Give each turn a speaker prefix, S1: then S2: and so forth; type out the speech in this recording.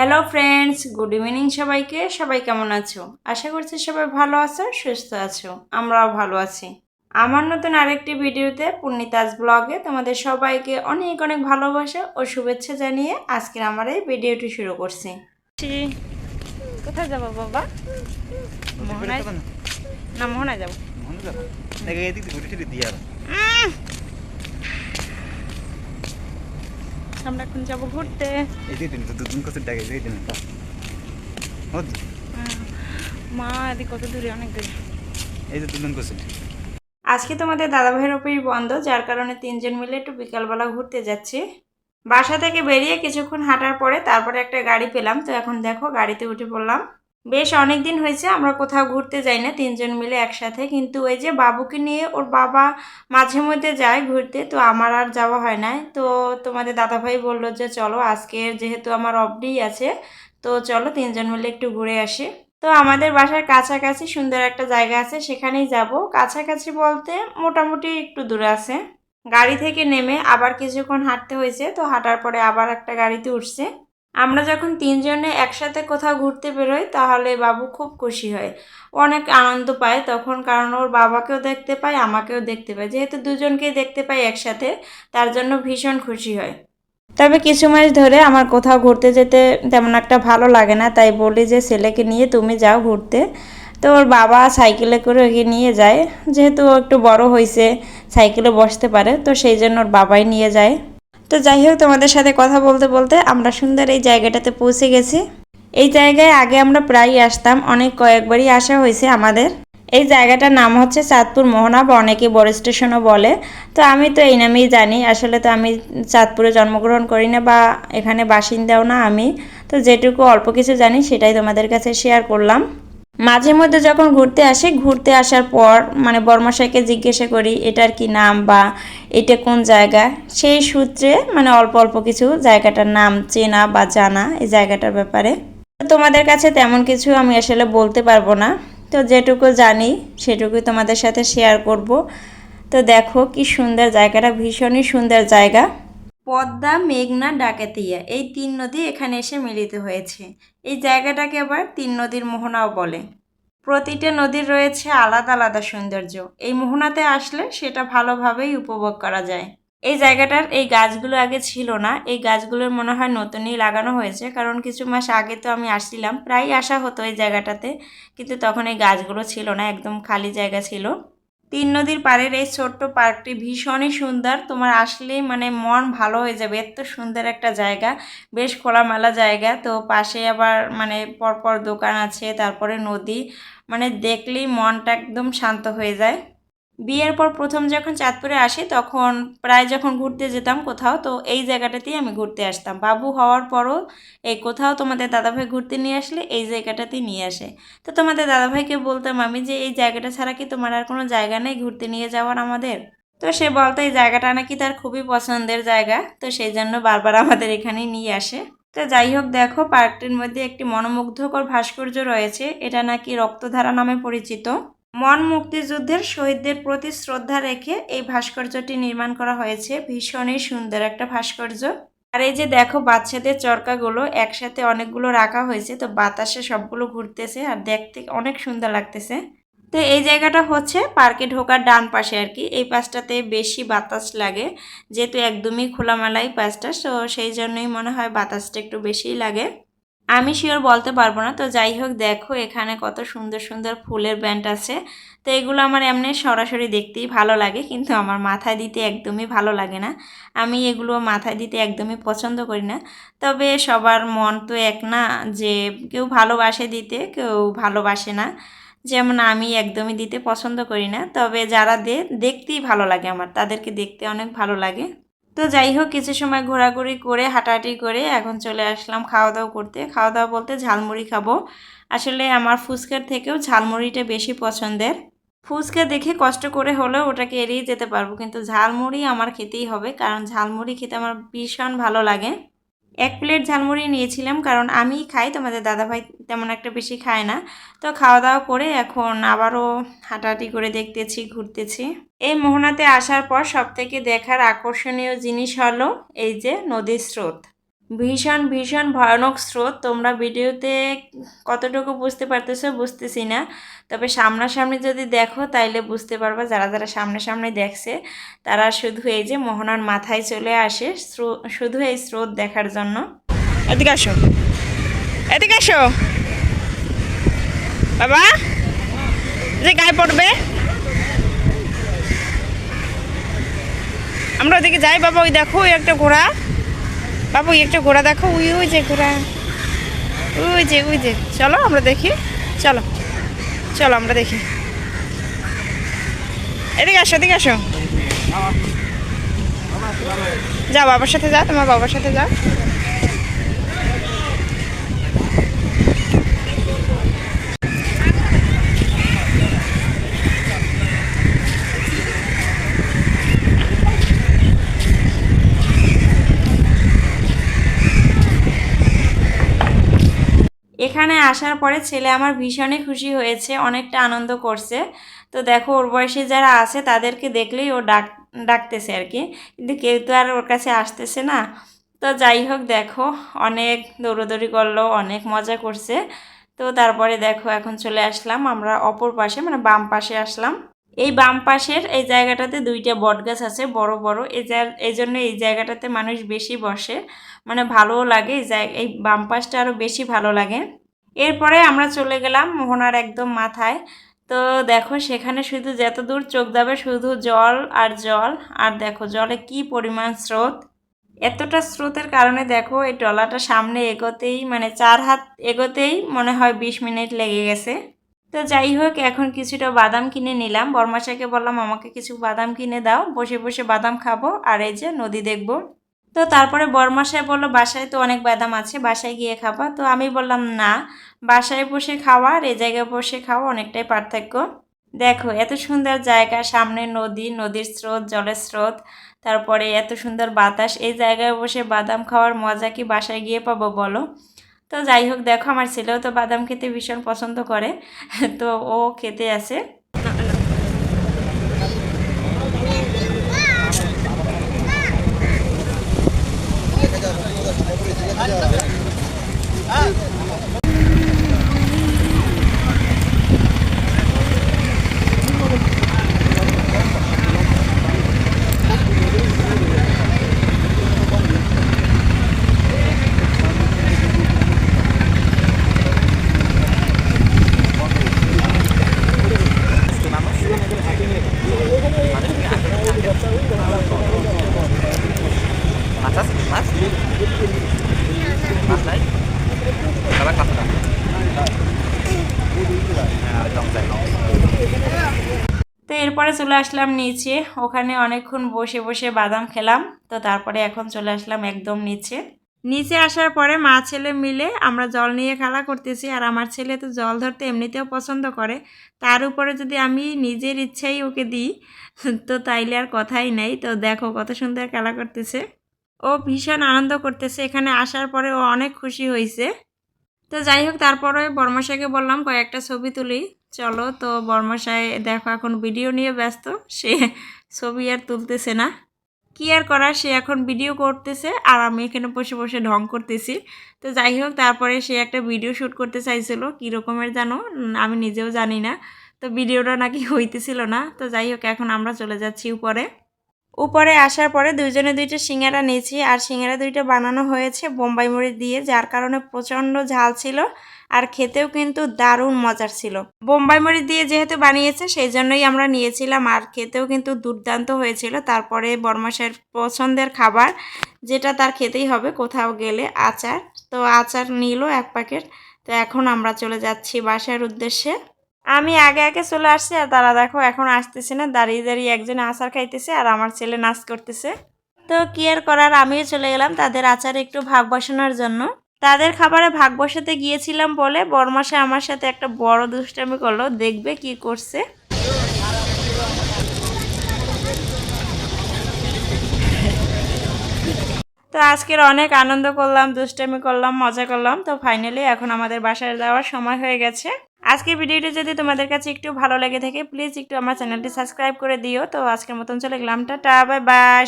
S1: Hello friends good evening সবাইকে। সবাই কেমন আছো? আশা করছি সবাই ভালো আছো সুস্থ আছো। আমরাও ভালো আছি। আমার নতুন আরেকটি ভিডিওতে পূর্ণিতাজ ব্লগে তোমাদের সবাইকে অনেক অনেক ভালোবাসা ও শুভেচ্ছা জানিয়ে আজকের আমার এই ভিডিওটি শুরু করছি। কোথায় যাব বাবা? মোহনায় না মোহনায় যাব
S2: মনে যাব দেখে এদিক দিয়ে ঘুরে ফিরে দিয়ে আর
S1: আমরা এখন যাব ঘুরতে।
S2: এই দিন তো দুদিন কত টাকা এই দিন তো ও
S1: মা এদি কত দূরে অনেক দূরে।
S2: এই যে দুদিন কত
S1: আজকে তোমাদের দাদা ভাইয়ের অফিস বন্ধ যার কারণে তিনজন মিলে একটু বিকালবেলা ঘুরতে যাচ্ছি। বাসা থেকে বেরিয়ে কিছুক্ষণ হাঁটার পরে তারপরে একটা গাড়ি পেলাম তো এখন দেখো গাড়িতে উঠে পড়লাম। বেশ অনেক দিন হয়েছে, আমরা কোথাও ঘুরতে যাই না, তিনজন মিলে একসাথে। কিন্তু ওই যে বাবুকে নিয়ে ওর বাবা মাঝে মধ্যে যায় ঘুরতে, তো আমার আর যাওয়া হয় না। তো তোমাদের দাদাভাই বলল যে, চলো, আজকে যেহেতু আমার অফডি আছে, তো চলো তিনজন মিলে একটু ঘুরে আসি। তো আমাদের বাসার কাছাকাছি সুন্দর একটা জায়গা আছে, সেখানেই যাব। কাছাকাছি বলতে মোটামুটি একটু দূরে আছে। গাড়ি থেকে নেমে আবার কিছুক্ষণ হাঁটতে হয়েছে, তো হাঁটার পরে আবার একটা গাড়িতে উঠছে। আমরা যখন তিনজনে একসাথে কোথাও ঘুরতে বেরোই, তাহলে বাবু খুব খুশি হয়। অনেক আনন্দ পায় তখন, কারণ ওর বাবাকেও দেখতে পায়, আমাকেও দেখতে পায়। যেহেতু দুজনকেই দেখতে পাই একসাথে, তার জন্য ভীষণ খুশি হয়। তবে কিছু মাস ধরে আমার কোথাও ঘুরতে যেতে তেমন একটা ভালো লাগে না, তাই বলি যে, ছেলেকে নিয়ে তুমি যাও ঘুরতে। তো ওর বাবা সাইকেলে করে ওকে নিয়ে যায়। যেহেতু ও একটু বড় হয়েছে সাইকেলে বসতে পারে, তো সেই জন্য ওর বাবাই নিয়ে যায়। তো যাই হোক, তোমাদের সাথে কথা বলতে বলতে আমরা সুন্দর এই জায়গাটাতে পৌঁছে গেছি। এই জায়গায় আগে আমরা প্রায়ই আসতাম, অনেক কয়েকবারই আসা হয়েছে আমাদের। এই জায়গাটার নাম হচ্ছে চাঁদপুর মোহনা বা অনেকে বড় স্টেশনও বলে। তো আমি তো এই নামেই জানি, আসলে তো আমি চাঁদপুরে জন্মগ্রহণ করি না বা এখানে বাসিন্দাও না আমি। তো যেটুকু অল্প কিছু জানি সেটাই তোমাদের কাছে শেয়ার করলাম। মাঝে মধ্যে যখন ঘুরতে আসি, ঘুরতে আসার পর মানে বর্মশাইকে জিজ্ঞাসা করি, এটার কি নাম বা এটা কোন জায়গা? সেই সূত্রে মানে অল্প অল্প কিছু জায়গাটার নাম চেনা বা জানা এই জায়গাটার ব্যাপারে। তোমাদের কাছে তেমন কিছু আমি আসলে বলতে পারব না। তো যেটুকু জানি, সেটুকুই তোমাদের সাথে শেয়ার করব। তো দেখো কি সুন্দর জায়গাটা, ভীষণই সুন্দর জায়গা। পদ্মা, মেঘনা, ডাকাতিয়া এই তিন নদী এখানে এসে মিলিত হয়েছে। এই জায়গাটাকে আবার তিন নদীর মোহনাও বলে। প্রতিটা নদীর রয়েছে আলাদা আলাদা সৌন্দর্য। এই মোহনাতে আসলে সেটা ভালোভাবেই উপভোগ করা যায়। এই জায়গাটার এই গাছগুলো আগে ছিল না। এই গাছগুলোর মনে হয় নতুনই লাগানো হয়েছে। কারণ কিছু মাস আগে তো আমি আসছিলাম। প্রায় আসা হতো এই জায়গাটাতে। কিন্তু তখন এই গাছগুলো ছিল না, একদম খালি জায়গা ছিল। তিন নদীর পাড়ের এই ছোট্ট পার্কটি ভীষণই সুন্দর। তোমার আসলেই মানে মন ভালো হয়ে যাবে। এত সুন্দর একটা জায়গা, বেশ খোলামেলা জায়গা। তো পাশে আবার মানে পরপর দোকান আছে, তারপরে নদী। মানে দেখলেই মনটা একদম শান্ত হয়ে যায়। বিয়ের পর প্রথম যখন চাঁদপুরে আসি, তখন প্রায় যখন ঘুরতে যেতাম কোথাও, তো এই জায়গাটাতেই আমি ঘুরতে আসতাম। বাবু হওয়ার পরও এই কোথাও তোমাদের দাদাভাই ঘুরতে নিয়ে আসলে এই জায়গাটাতেই নিয়ে আসে। তো তোমাদের দাদাভাইকে বলতাম আমি যে, এই জায়গাটা ছাড়া কি তোমার আর কোনো জায়গা নেই ঘুরতে নিয়ে যাওয়ার আমাদের? তো সে বলতো, এই জায়গাটা নাকি তার খুবই পছন্দের জায়গা। তো সেই জন্য বারবার আমাদের এখানেই নিয়ে আসে। তো যাই হোক, দেখো, পার্কটির মধ্যে একটি মনোমুগ্ধকর ভাস্কর্য রয়েছে। এটা নাকি রক্তধারা নামে পরিচিত। মন মুক্তিযুদ্ধের শহীদদের প্রতি শ্রদ্ধা রেখে এই ভাস্কর্যটি নির্মাণ করা হয়েছে। ভীষণই সুন্দর একটা ভাস্কর্য। আর এই যে দেখো, বাচ্চাদের চরকাগুলো একসাথে অনেকগুলো রাখা হয়েছে, তো বাতাসে সবগুলো ঘুরতেছে আর দেখতে অনেক সুন্দর লাগতেছে। তো এই জায়গাটা হচ্ছে পার্কে ঢোকার ডান পাশে আর কি। এই পাশটাতে বেশি বাতাস লাগে, যেহেতু একদমই খোলামেলাই পাশটা, তো সেই জন্যই মনে হয় বাতাসটা একটু বেশিই লাগে। আমি শিওর বলতে পারব না। তো যাই হোক, দেখো এখানে কত সুন্দর সুন্দর ফুলের ব্যান্ড আছে। তো এগুলো আমার এমনি সরাসরি দেখতেই ভালো লাগে, কিন্তু আমার মাথায় দিতে একদমই ভালো লাগে না। আমি এগুলো মাথায় দিতে একদমই পছন্দ করি না। তবে সবার মন তো এক না যে কেউ ভালোবাসে দিতে, কেউ ভালোবাসে না। যেমন আমি একদমই দিতে পছন্দ করি না। তবে যারা দে, দেখতেই ভালো লাগে আমার, তাদেরকে দেখতে অনেক ভালো লাগে। তো যাই হোক, কিছু সময় ঘোরাঘুরি করে, হাঁটাহাঁটি করে এখন চলে আসলাম খাওয়া দাওয়া করতে। খাওয়া দাওয়া বলতে ঝালমুড়ি খাব। আসলে আমার ফুচকার থেকেও ঝালমুড়িটা বেশি পছন্দের। ফুচকা দেখে কষ্ট করে হলেও ওটাকে এড়িয়ে যেতে পারব, কিন্তু ঝালমুড়ি আমার খেতেই হবে, কারণ ঝালমুড়ি খেতে আমার ভীষণ ভালো লাগে। এক প্লেট ঝালমুড়ি নিয়েছিলাম, কারণ আমি খাই, তোমাদের দাদাভাই তেমন একটা বেশি খায় না। তো খাওয়া দাওয়া করে এখন আবারও হাঁটাহাঁটি করে দেখতেছি, ঘুরতেছি। এই মোহনাতে আসার পর সবথেকে দেখার আকর্ষণীয় জিনিস হলো এই যে নদীর স্রোত। ভীষণ ভীষণ ভয়ানক স্রোত। তোমরা ভিডিওতে কতটুকু বুঝতে পারতেছো বুঝতেছি না। তবে সামনাসামনি যদি দেখো, তাইলে বুঝতে পারবা যারা যারা সামনাসামনি দেখছে, তারা শুধু এই যে মোহনার মাথায় চলে আসে শুধু এই স্রোত দেখার জন্য। এদিকে আসো। এদিকে আসো। বাবা যে গায়ে পড়বে। আমরা ওদিকে যাই, বাবা, ওই দেখো, ওই একটা ঘোড়া। বাবু, একটা ঘোড়া দেখো। উই ওই যে ঘোড়া। ওই যে ওই যে। চলো আমরা দেখি। চলো। চলো আমরা দেখি। এদিকে আসো এদিকে আসো। যাও বাবার সাথে যাও, তোমার বাবার সাথে যাও। এখানে আসার পরে ছেলে আমার ভীষণই খুশি হয়েছে, অনেকটা আনন্দ করছে। তো দেখো, ওর বয়সে যারা আছে তাদেরকে দেখলেই ও ডাক, ডাকতেছে আর কি। কিন্তু কেউ তো আর ওর কাছে আসতেছে না। তো যাই হোক, দেখো, অনেক দৌড়োদৌড়ি করল, অনেক মজা করছে। তো তারপরে দেখো, এখন চলে আসলাম আমরা অপর পাশে মানে বাম পাশে আসলাম। এই বাম পাশের এই জায়গাটাতে দুইটা বট গাছ আছে, বড় বড়। এই এই জন্য এই জায়গাটাতে মানুষ বেশি বসে। মানে ভালোও লাগে, এই বাম পাশটা আরও বেশি ভালো লাগে। এরপরে আমরা চলে গেলাম মোহনার একদম মাথায়। তো দেখো সেখানে শুধু যত দূর চোখ যাবে শুধু জল আর জল। আর দেখো জলে কি পরিমাণ স্রোত। এতটা স্রোতের কারণে দেখো এই টলাটা সামনে এগোতেই মানে চার হাত এগোতেই মনে হয় বিশ মিনিট লেগে গেছে। তো যাই হোক, এখন কিছুটা বাদাম কিনে নিলাম। বর্মাশাকে বললাম, আমাকে কিছু বাদাম কিনে দাও, বসে বসে বাদাম খাব, আর এই যে নদী দেখব। তো তারপরে বরমাসায় বলল, বাসায় তো অনেক বাদাম আছে, বাসায় গিয়ে খাবা। তো আমি বললাম, না, বাসায় বসে খাওয়া আর এ জায়গায় বসে খাওয়া অনেকটাই পার্থক্য। দেখো, এত সুন্দর জায়গা, সামনে নদী, নদীর স্রোত, জলের স্রোত, তারপরে এত সুন্দর বাতাস, এই জায়গায় বসে বাদাম খাওয়ার মজা কি বাসায় গিয়ে পাবো বলো? তো যাই হোক, দেখো আমার ছেলেও তো বাদাম খেতে ভীষণ পছন্দ করে। তো ও খেতে আসে
S2: মাছ আছে মাছ মাছ নাই আবার কাঁচা হ্যাঁ একদম তাই
S1: তো এরপরে চলে আসলাম নিচে। ওখানে অনেকক্ষণ বসে বসে বাদাম খেলাম। তো তারপরে এখন চলে আসলাম একদম নিচে। নিচে আসার পরে মা ছেলে মিলে আমরা জল নিয়ে খেলা করতেছি। আর আমার ছেলে তো জল ধরতে এমনিতেও পছন্দ করে। তার উপরে যদি আমি নিজের ইচ্ছাই ওকে দিই, তো তাইলে আর কথাই নেই। তো দেখো কত সুন্দর খেলা করতেছে। ও ভীষণ আনন্দ করতেছে। এখানে আসার পরে ও অনেক খুশি হয়েছে তো যাই হোক, তারপরে বর্মাশাইকে বললাম, কয়েকটা ছবি তুলি। চলো তো বর্মাশাই দেখো, এখন ভিডিও নিয়ে ব্যস্ত। সে ছবি আর তুলতেছে না। কি আর করার, সে এখন ভিডিও করতেছে আর আমি এখানে বসে বসে ঢং করতেছি। তো যাই হোক, তারপরে সে একটা ভিডিও শ্যুট করতে চাইছিল। কী রকমের জানো? আমি নিজেও জানি না। তো ভিডিওটা নাকি হইতেছিল না। তো যাই হোক, এখন আমরা চলে যাচ্ছি উপরে। উপরে আসার পরে দুইজনে দুইটা সিঙ্গারা নিয়েছি, আর সিঙ্গারা দুইটা বানানো হয়েছে বোম্বাই মরিচ দিয়ে, যার কারণে প্রচণ্ড ঝাল ছিল আর খেতেও কিন্তু দারুণ মজার ছিল। বোম্বাই মরিচ দিয়ে যেহেতু বানিয়েছে, সেই জন্যই আমরা নিয়েছিলাম আর খেতেও কিন্তু দুর্দান্ত হয়েছিল। তারপরে বর্মাসের পছন্দের খাবার, যেটা তার খেতেই হবে, কোথাও গেলে আচার। তো আচার নিল এক প্যাকেট। তো এখন আমরা চলে যাচ্ছি বাসার উদ্দেশ্যে। আমি আগে আগে চলে আসছি আর তারা দেখো এখন আসতেছে না, দাঁড়িয়ে দাঁড়িয়ে একজন আচার খাইতেছে আর আমার ছেলে নাচ করতেছে। তো কি আর করার, আমিও চলে গেলাম তাদের আচারে একটু ভাগ বসানোর জন্য। তাদের খাবারে ভাগ বসাতে গিয়েছিলাম বলে বরমাসে আমার সাথে একটা বড় দুষ্টামি করল, দেখবে কি করছে। তো আজকের অনেক আনন্দ করলাম, দুষ্টামি করলাম, মজা করলাম। তো ফাইনালি এখন আমাদের বাসায় যাওয়ার সময় হয়ে গেছে। আজকের ভিডিওটি যদি তোমাদের কাছে একটু ভালো লেগে থাকে প্লিজ একটু আমার চ্যানেলটি সাবস্ক্রাইব করে দিও। তো আজকের মতন চলে গেলাম। Tata bye bye